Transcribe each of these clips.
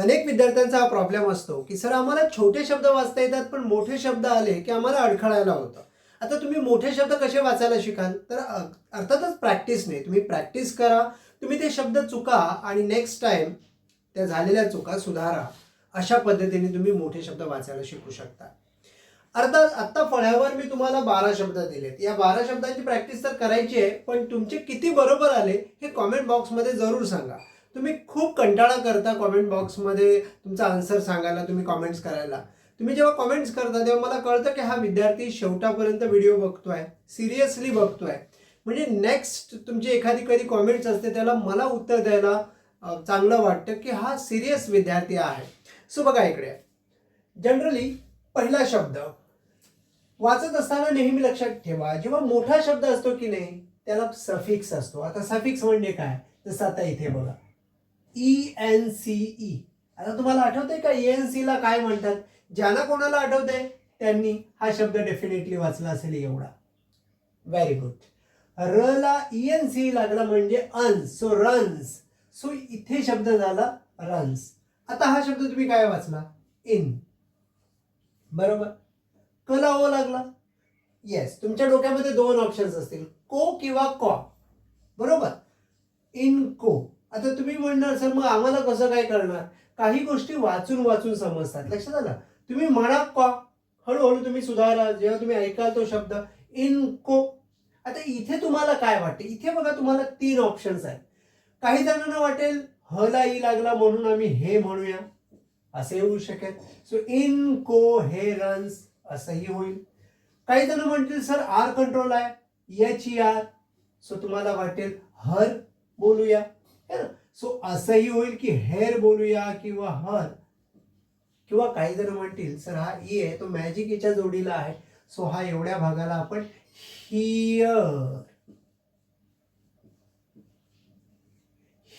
अनेक विद्यार्थ्यांचा हा प्रॉब्लेम असतो की सर आम्हाला छोटे शब्द वाचता येतात पण मोठे शब्द आले की आम्हाला अडखळायला होतं. आता तुम्ही मोठे शब्द कसे वाचायला शिकाल? तर अर्थातच प्रॅक्टिस नाही. तुम्ही प्रॅक्टिस करा तुम्ही ते शब्द चुका आणि नेक्स्ट टाइम त्या झालेल्या चुका सुधारा. अशा पद्धतीने तुम्ही मोठे शब्द वाचायला शिकू शकता. अर्थात आत्ता फळ्यावर मी तुम्हाला बारा शब्द दिलेत. या बारा शब्दांची प्रॅक्टिस तर करायची आहे पण तुमचे किती बरोबर आले हे कॉमेंट बॉक्समध्ये जरूर सांगा. तुम्ही खूप कंटाळा करता कॉमेंट बॉक्समध्ये तुमचा आन्सर सांगायला तुम्ही कॉमेंट्स करायला. तुम्ही जेव्हा कॉमेंट्स करता तेव्हा मला कळतं की हा विद्यार्थी शेवटापर्यंत व्हिडिओ बघतोय सिरियसली बघतोय. म्हणजे नेक्स्ट तुमची एखादी कधी कॉमेंट्स असते त्याला मला उत्तर द्यायला चांगलं वाटतं की हा सिरियस विद्यार्थी आहे. सो बघा इकडे. जनरली पहिला शब्द. वाचत असताना नेहमी लक्षात ठेवा जेव्हा मोठा शब्द असतो की नाही त्याला सफिक्स असतो. आता सफिक्स म्हणजे काय? जसं आता इथे बघा. ई एन सी ई आता तुम्हाला आठवतंय का ई एन सी ला काय म्हणतात? ज्यांना कोणाला आठवते त्यांनी हा शब्द डेफिनेटली वाचला असेल एवढा. व्हेरी गुड र ला ई एन सी लागला म्हणजे अन्स सो रन्स सो इथे शब्द झाला रन्स आता हा शब्द तुम्ही काय वाचला? इन बरोबर? कला ओ लागला? येस तुमच्या डोक्यामध्ये दोन ऑप्शन्स असतील. को किंवा कॉ. बरोबर? इन को. आता तुम्ही म्हणणार सर मग आम्हाला कसं काय करणार? काही गोष्टी वाचून वाचून समजतात. लक्षात आलं? तुम्ही म्हणा कॉ? हळूहळू तुम्ही सुधारा जेव्हा तुम्ही ऐकाल तो शब्द इन को. आता इथे तुम्हाला काय वाटते? इथे बघा तुम्हाला तीन ऑप्शन्स आहेत. काही जणांना वाटेल ह ला ई लागला म्हणून आम्ही हे म्हणूया. असे होऊ शकेल. सो इन को हे रन्स असंही होईल. काही जण म्हणतील सर आर कंट्रोल आहे एच ई आर. सो तुम्हाला वाटेल हर बोलूया. सो असंही होईल की हेर बोलूया किंवा हर किंवा काही जण म्हणतील सर हा ई आहे तो मॅजिक याच्या जोडीला आहे. सो हा एवढ्या भागाला आपण हियर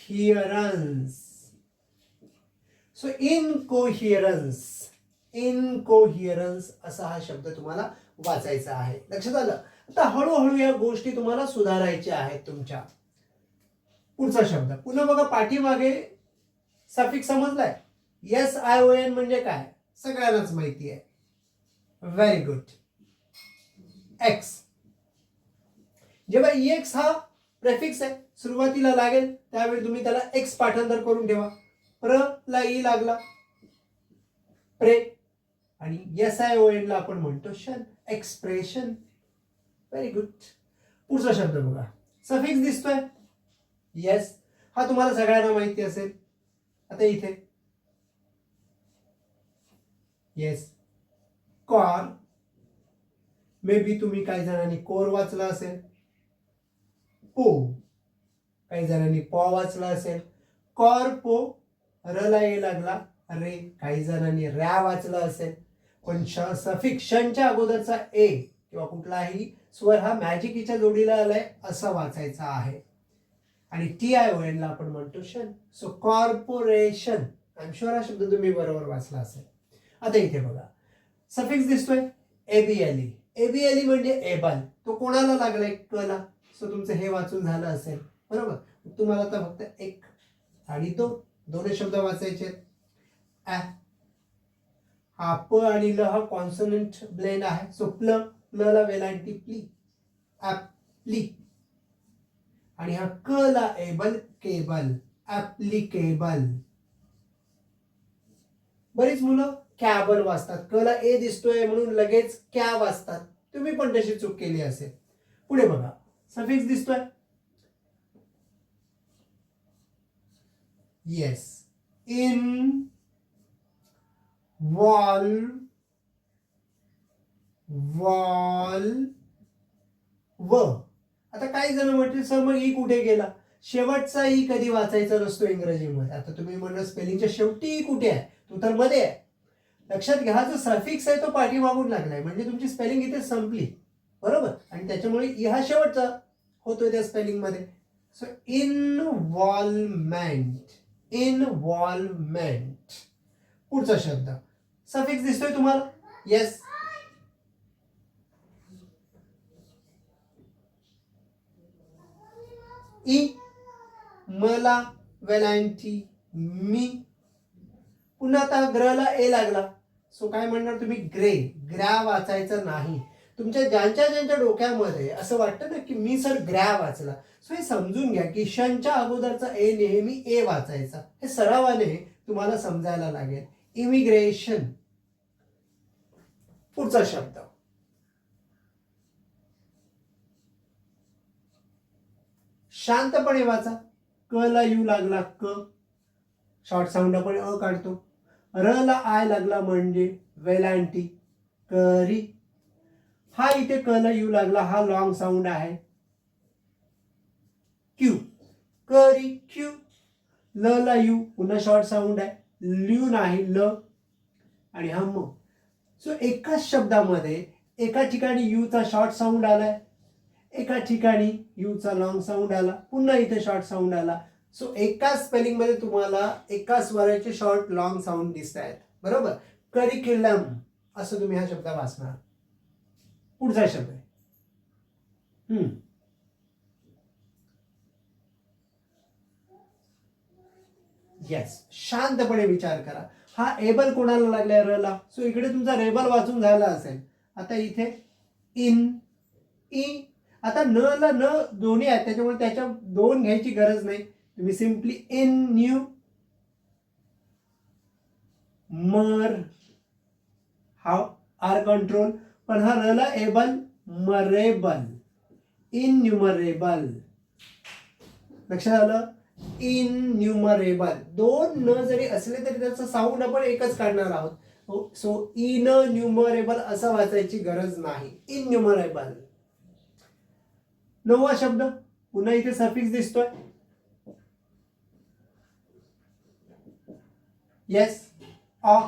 हिअरन्स सो इनकोहिअरन्स इनकोहिअरन्स असा हा शब्द तुम्हाला वाचायचा आहे. लक्षात आलं? आता हळूहळू या गोष्टी तुम्हाला सुधारायच्या आहेत तुमच्या. पुढचा शब्द. पुन्हा बघा पाठीमागे सफिक समजलाय. एस आय ओ एन म्हणजे काय? सगळ्यांनाच माहिती आहे. व्हेरी गुड एक्स जेव्हा एक्स हा प्रेफिक्स आहे सुरुवातीला लागेल त्यावेळी तुम्ही त्याला एक्स पाठांतर करून ठेवा. प्र ला ई लागला. प्रे. आणि एस आय ओ एन ला आपण म्हणतो शन एक्सप्रेशन व्हेरी गुड पुढचा शब्द बघा. सफिक्स दिसतोय. येस हा तुम्हाला सगळ्यांना माहिती असेल. आता इथे. येस कॉर मे बी तुम्ही काही जणांनी कोर वाचला असेल. पो काही जणांनी पॉ वाचला असेल. कॉर पो रला ये लागला. रे. काही जणांनी रॅ वाचला असेल. पण श सफिक्षणच्या अगोदरचा ए किंवा कुठलाही स्वर हा मॅजिकीच्या जोडीला आलाय असं वाचायचा आहे. आणि टी आय ओ एनला आपण म्हणतो शन so corporation I am sure हा शब्द तुम्ही बरोबर वाचला असेल. आता इथे बघा. सफिक्स दिसतोय. एबीएलई एबीएलई म्हणजे एबल. तो कोणाला लागलाय कला सो तुमचं हे वाचून झालं असेल. बरोबर? तुम्हाला आता फक्त एक आणि तो. दोन शब्द वाचायचे आहेत. हा प आणि ल हा कॉन्सनंट ब्लेंड आहे. सो प्ल प्ल ला वेलांटी प्ली. ॲप्ली आणि हा क ला एबल केबल ऍप्लिकेबल बरीच मुलं कॅबल वाचतात. क ला ए दिसतोय म्हणून लगेच क्या वाचतात. तुम्ही पण तशी चूक केली असेल. पुढे बघा. सफिक्स दिसतोय? येस इन वॉल वॉल व. आता काही जण म्हटले सर मग ई कुठे गेला? शेवटचा ई कधी वाचायचा नसतो इंग्रजीमध्ये. आता तुम्ही म्हणलं स्पेलिंगच्या शेवटी ई कुठे आहे? तो तर मध्ये आहे. लक्षात घ्या हा जो सफिक्स आहे तो पाठीमागून लागलाय. म्हणजे तुमची स्पेलिंग इथे संपली. बरोबर? आणि त्याच्यामुळे ई हा शेवटचा होतोय त्या स्पेलिंगमध्ये सो इनवॉल्वमेंट इनवॉल्वमेंट पुढचा शब्द. सफिक्स दिसतोय तुम्हाला? येस ई मला वेलांटी मी पुन्हा आता ग्रहला ए लागला. सो काय म्हणणार तुम्ही? ग्रे. ग्रॅ वाचायचं नाही. तुमच्या ज्यांच्या ज्यांच्या डोक्यामध्ये असं वाटतं ना की मी सर ग्रॅ वाचला. सो हे समजून घ्या की शनच्या अगोदरचा ए नेहमी ए वाचायचा. हे सरावाने तुम्हाला समजायला लागेल. इमिग्रेशन पुढचा शब्द. शांतपणे वाचा. क ला यू लागला क. शॉर्ट साऊंड आपण अ काढतो. र ला आय लागला म्हणजे वेलांटी. करी. हा इथे क ला यू लागला हा लॉंग साऊंड आहे. क्यू. करी क्यू. ल ला यू पुन्हा शॉर्ट साऊंड आहे. ल्यू नाही ल. आणि हा म. सो एकाच शब्दामध्ये एका ठिकाणी यूचा शॉर्ट साऊंड आलाय. एका ठिकाणी यूचा लॉंग साऊंड आला पुन्हा इथे शॉर्ट साऊंड आला. सो एकाच स्पेलिंगमध्ये तुम्हाला एका स्वराचे शॉर्ट लॉंग साऊंड दिसत आहेत बरोबर? करिक्युलम असं तुम्ही हा शब्द वाचणार. पुढचा शब्द आहे. हम्म. येस शांतपणे विचार करा. हा एबल कोणाला लागलाय रला सो इकडे तुमचा रेबल वाचून झाला असेल. आता इथे इन ई आता न ला न दोन्ही आहेत त्याच्यामुळे त्याच्या दोन घ्यायची गरज नाही. तुम्ही सिम्पली इन न्यू मर हा आर कंट्रोल पण हा रला एबल मरेबल इन्युमरेबल लक्षात आलं? इन्युमरेबल दोन न जरी असले तरी त्याचा साऊंड आपण एकच काढणार आहोत. सो इन न्युमरेबल असं वाचायची गरज नाही. इन्युमरेबल नववा शब्द. पुन्हा इथे सफिक्स दिसतोय. येस अ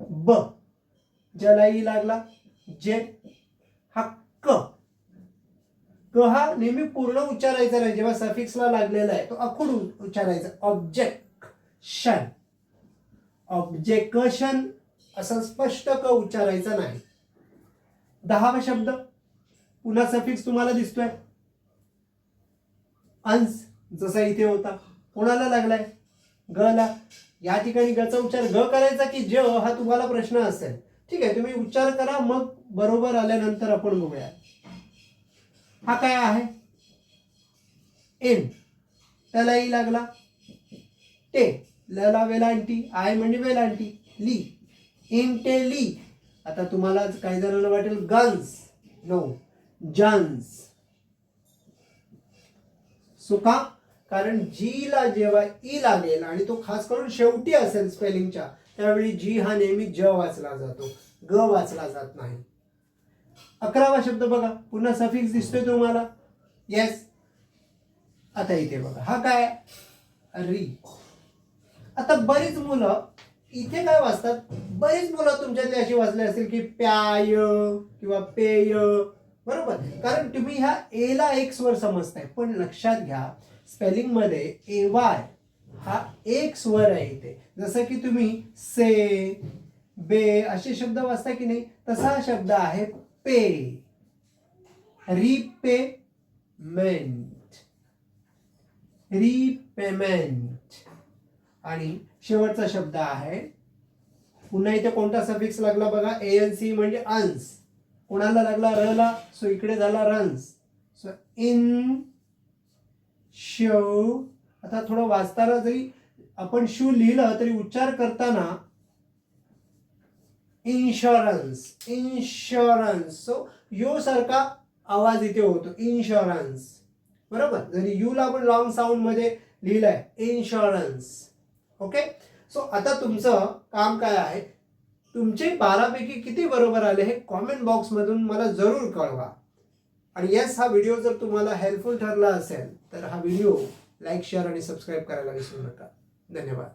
ब. ज्याला ई लागला. जे हा क. क हा नेहमी पूर्ण उच्चारायचा नाही. जेव्हा सफिक्सला लागलेला आहे तो अखूड उच्चारायचा. ऑब्जेक्शन ऑब्जेक्शन असं स्पष्ट क उच्चारायचा नाही. दहावा शब्द. पुन्हा सफिक्स तुम्हाला दिसतोय. अंश जसा इथे होता. कोणाला लागलाय? ग ला. या ठिकाणी गचा उच्चार ग करायचा की ज हा तुम्हाला प्रश्न असेल. ठीक आहे तुम्ही उच्चार करा मग बरोबर आल्यानंतर आपण बघूया. हा काय आहे? एन. त्याला ई लागला. टे. लला वेलांटी आय म्हणजे वेलांटी. ली. इन टे ली. आता तुम्हाला काही जणांना वाटेल गन्स नो जन्स. सुका? कारण जी ला जेव्हा ई लागेल आणि तो खास करून शेवटी असेल स्पेलिंगच्या त्यावेळी जी हा नेहमी ज वाचला जातो. ग वाचला जात नाही. अकरावा शब्द बघा. पुन्हा सफिक्स दिसतोय तुम्हाला? येस आता इथे बघा. हा काय? री. आता बरीच मुलं इथे काय वाचतात? बरीच मुलं तुमच्यातली अशी वाचली असतील की प्याय किंवा पेय बरोबर? कारण तुम्ही ह्या एला एक्स वर समजताय. पण लक्षात घ्या स्पेलिंगमध्ये ए वाय हा एक्स स्वर आहे इथे. जसं की तुम्ही से बे असे शब्द वाचता की नाही? तसा हा शब्द आहे पे. रिपेमेंट रिपेमेंट आणि शेवटचा शब्द आहे. पुन्हा इथे कोणता सफिक्स लागला बघा? ए एन सी म्हणजे अंस कोणाला लागला र ला? सो इकडे झाला रन्स सो इन शो आता थोडं वाचताना जरी आपण शू लिहिलं तरी उच्चार करताना इन्शुरन्स इन्शुरन्स सो यो सारखा आवाज इथे होतो इन्शुरन्स बरोबर? जरी यू ला आपण लॉंग साऊंडमध्ये लिहिलंय इन्शुरन्स ओके सो आता तुमचं काम काय आहे? तुमचे बारापैकी किती बरोबर आले हे कॉमेंट बॉक्समधून मला जरूर कळवा. आणि येस हा व्हिडिओ जर तुम्हाला हेल्पफुल ठरला असेल तर हा व्हिडिओ लाईक शेअर आणि सबस्क्राईब करायला विसरू नका. धन्यवाद.